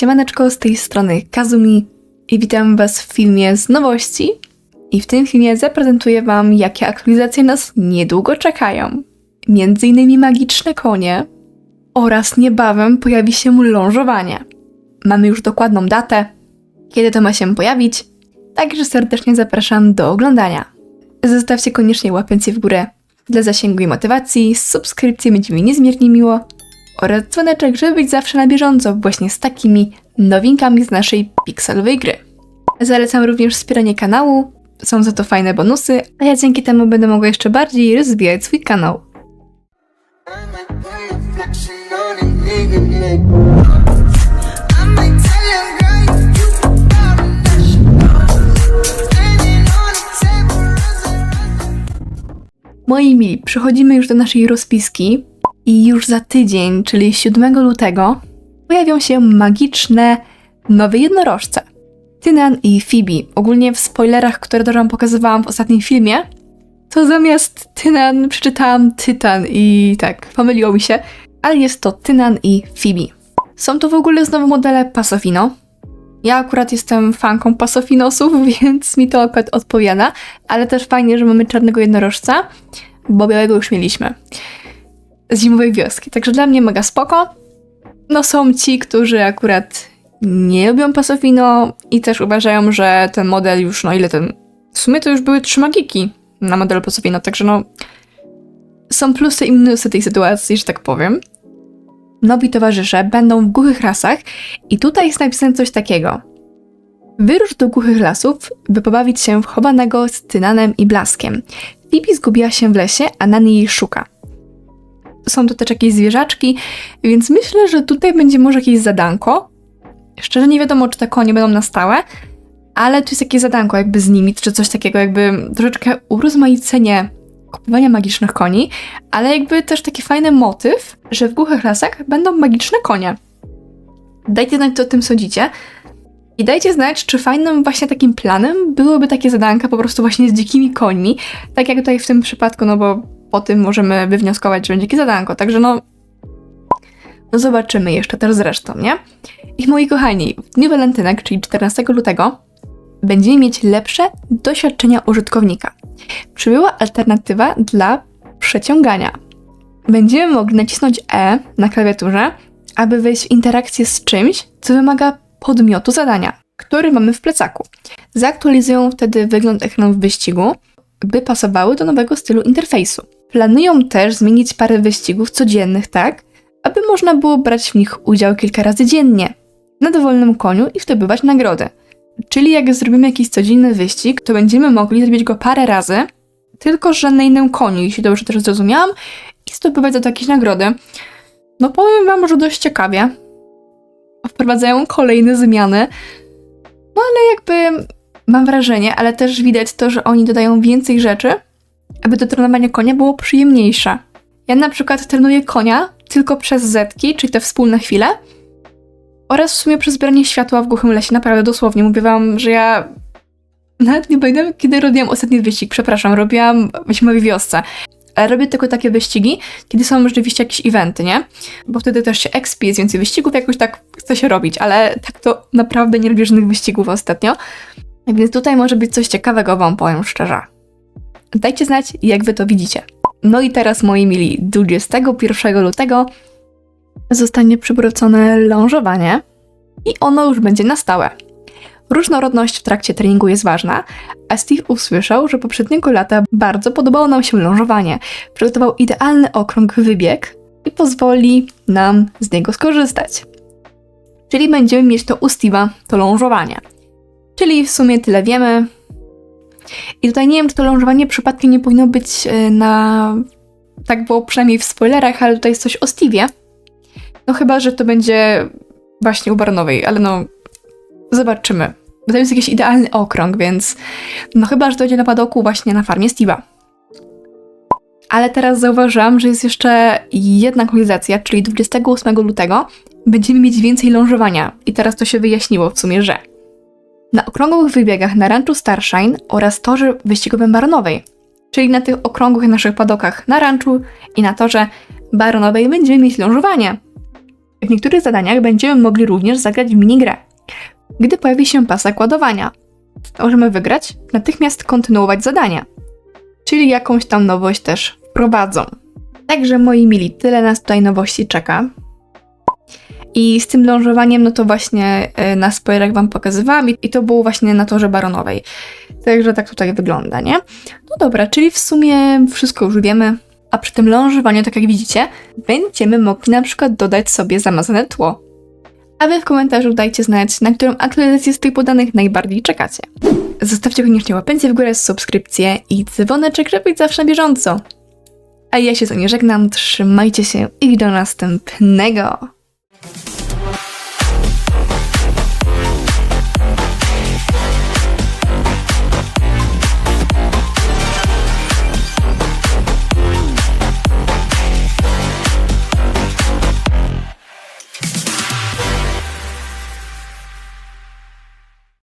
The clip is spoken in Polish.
Siemaneczko, z tej strony Kazumi i witam Was w filmie z nowości. I w tym filmie zaprezentuję Wam, jakie aktualizacje nas niedługo czekają. Między innymi magiczne konie oraz niebawem pojawi się lążowanie. Mamy już dokładną datę, kiedy to ma się pojawić, także serdecznie zapraszam do oglądania. Zostawcie koniecznie łapięcie w górę dla zasięgu i motywacji, subskrypcję będzie mi niezmiernie miło oraz dzwoneczek, żeby być zawsze na bieżąco właśnie z takimi nowinkami z naszej pikselowej gry. Zalecam również wspieranie kanału, są za to fajne bonusy, a ja dzięki temu będę mogła jeszcze bardziej rozwijać swój kanał. Moi mili, przechodzimy już do naszej rozpiski i już za tydzień, czyli 7 lutego, pojawią się magiczne nowe jednorożce. Tynan i Phoebe. Ogólnie w spoilerach, które wam pokazywałam w ostatnim filmie, to zamiast Tynan przeczytałam Tytan i tak, pomyliło mi się, ale jest to Tynan i Phoebe. Są to w ogóle znowu modele Pasofino. Ja akurat jestem fanką Pasofinosów, więc mi to akurat odpowiada, ale też fajnie, że mamy czarnego jednorożca, bo białego już mieliśmy z zimowej wioski. Także dla mnie mega spoko. No są ci, którzy akurat nie lubią Pasofino i też uważają, że ten model już, no ile ten... W sumie to już były trzy magiki na modelu Pasofino, także no... Są plusy i minusy tej sytuacji, że tak powiem. Nowi towarzysze będą w głuchych rasach i tutaj jest napisane coś takiego. Wyrusz do głuchych lasów, by pobawić się w chowanego z Tynanem i Blaskiem. Phoebe zgubiła się w lesie, a Nani jej szuka są to też jakieś zwierzaczki, więc myślę, że tutaj będzie może jakieś zadanko. Szczerze nie wiadomo, czy te konie będą na stałe, ale tu jest jakieś zadanko jakby z nimi, czy coś takiego, jakby troszeczkę urozmaicenie kupowania magicznych koni, ale jakby też taki fajny motyw, że w głuchych lasach będą magiczne konie. Dajcie znać, co o tym sądzicie. I dajcie znać, czy fajnym właśnie takim planem byłoby takie zadanka po prostu właśnie z dzikimi końmi, tak jak tutaj w tym przypadku, no bo po tym możemy wywnioskować, że będzie takie zadanko. Także no, no zobaczymy jeszcze też zresztą, nie? I moi kochani, w dniu walentynek, czyli 14 lutego, będziemy mieć lepsze doświadczenia użytkownika. Przybyła alternatywa dla przeciągania. Będziemy mogli nacisnąć E na klawiaturze, aby wejść w interakcję z czymś, co wymaga podmiotu zadania, który mamy w plecaku. Zaktualizują wtedy wygląd ekranu w wyścigu, by pasowały do nowego stylu interfejsu. Planują też zmienić parę wyścigów codziennych tak, aby można było brać w nich udział kilka razy dziennie na dowolnym koniu i zdobywać nagrody. Czyli jak zrobimy jakiś codzienny wyścig, to będziemy mogli zrobić go parę razy, tylko że na innym koniu, jeśli dobrze też zrozumiałam, i zdobywać za to jakieś nagrody. No powiem wam, że dość ciekawie. Wprowadzają kolejne zmiany, no ale jakby mam wrażenie, ale też widać to, że oni dodają więcej rzeczy, aby to trenowanie konia było przyjemniejsze. Ja na przykład trenuję konia tylko przez zetki, czyli te wspólne chwile, oraz w sumie przez zbieranie światła w głuchym lesie. Naprawdę dosłownie mówię wam, że ja nawet nie pamiętam, kiedy robiłam ostatni wyścig. Przepraszam, robiłam w zimowej wiosce. Ale robię tylko takie wyścigi, kiedy są rzeczywiście jakieś eventy, nie? Bo wtedy też się expi, jest więcej wyścigów, jakoś tak chce się robić, ale tak to naprawdę nie robię żadnych wyścigów ostatnio. Więc tutaj może być coś ciekawego, wam powiem szczerze. Dajcie znać, jak wy to widzicie. No i teraz, moi mili, 21 lutego zostanie przywrócone lążowanie i ono już będzie na stałe. Różnorodność w trakcie treningu jest ważna, a Steve usłyszał, że poprzedniego lata bardzo podobało nam się lążowanie. Przygotował idealny okrąg wybieg i pozwoli nam z niego skorzystać. Czyli będziemy mieć to u Steve'a, to lążowanie. Czyli w sumie tyle wiemy. I tutaj nie wiem, czy to lążowanie przypadkiem nie powinno być e, na. Tak było przynajmniej w spoilerach, ale tutaj jest coś o Steve'ie. No chyba, że to będzie właśnie u Baronowej, ale no. Zobaczymy. Bo to jest jakiś idealny okrąg, więc. No chyba, że to będzie na padoku właśnie na farmie Steve'a. Ale teraz zauważyłam, że jest jeszcze jedna aktualizacja, czyli 28 lutego będziemy mieć więcej lążowania. I teraz to się wyjaśniło w sumie, że na okrągłych wybiegach na ranczu Starshine oraz torze wyścigowym Baronowej, czyli na tych okrągłych naszych padokach na ranczu i na torze Baronowej będziemy mieć lążowanie. W niektórych zadaniach będziemy mogli również zagrać w minigrę. Gdy pojawi się pasek ładowania, możemy wygrać, natychmiast kontynuować zadania. Czyli jakąś tam nowość też wprowadzą. Także moi mili, tyle nas tutaj nowości czeka. I z tym lążowaniem, no to właśnie e, na spoilerach wam pokazywałam i- to było właśnie na torze baronowej. Także tak tutaj wygląda, nie? No dobra, czyli w sumie wszystko już wiemy. A przy tym lążowaniu, tak jak widzicie, będziemy mogli na przykład dodać sobie zamazane tło. A wy w komentarzu dajcie znać, na którą aktualizację z tych podanych najbardziej czekacie. Zostawcie koniecznie łapencję w górę, subskrypcję i dzwoneczek, żeby być zawsze na bieżąco. A ja się za nie żegnam, trzymajcie się i do następnego!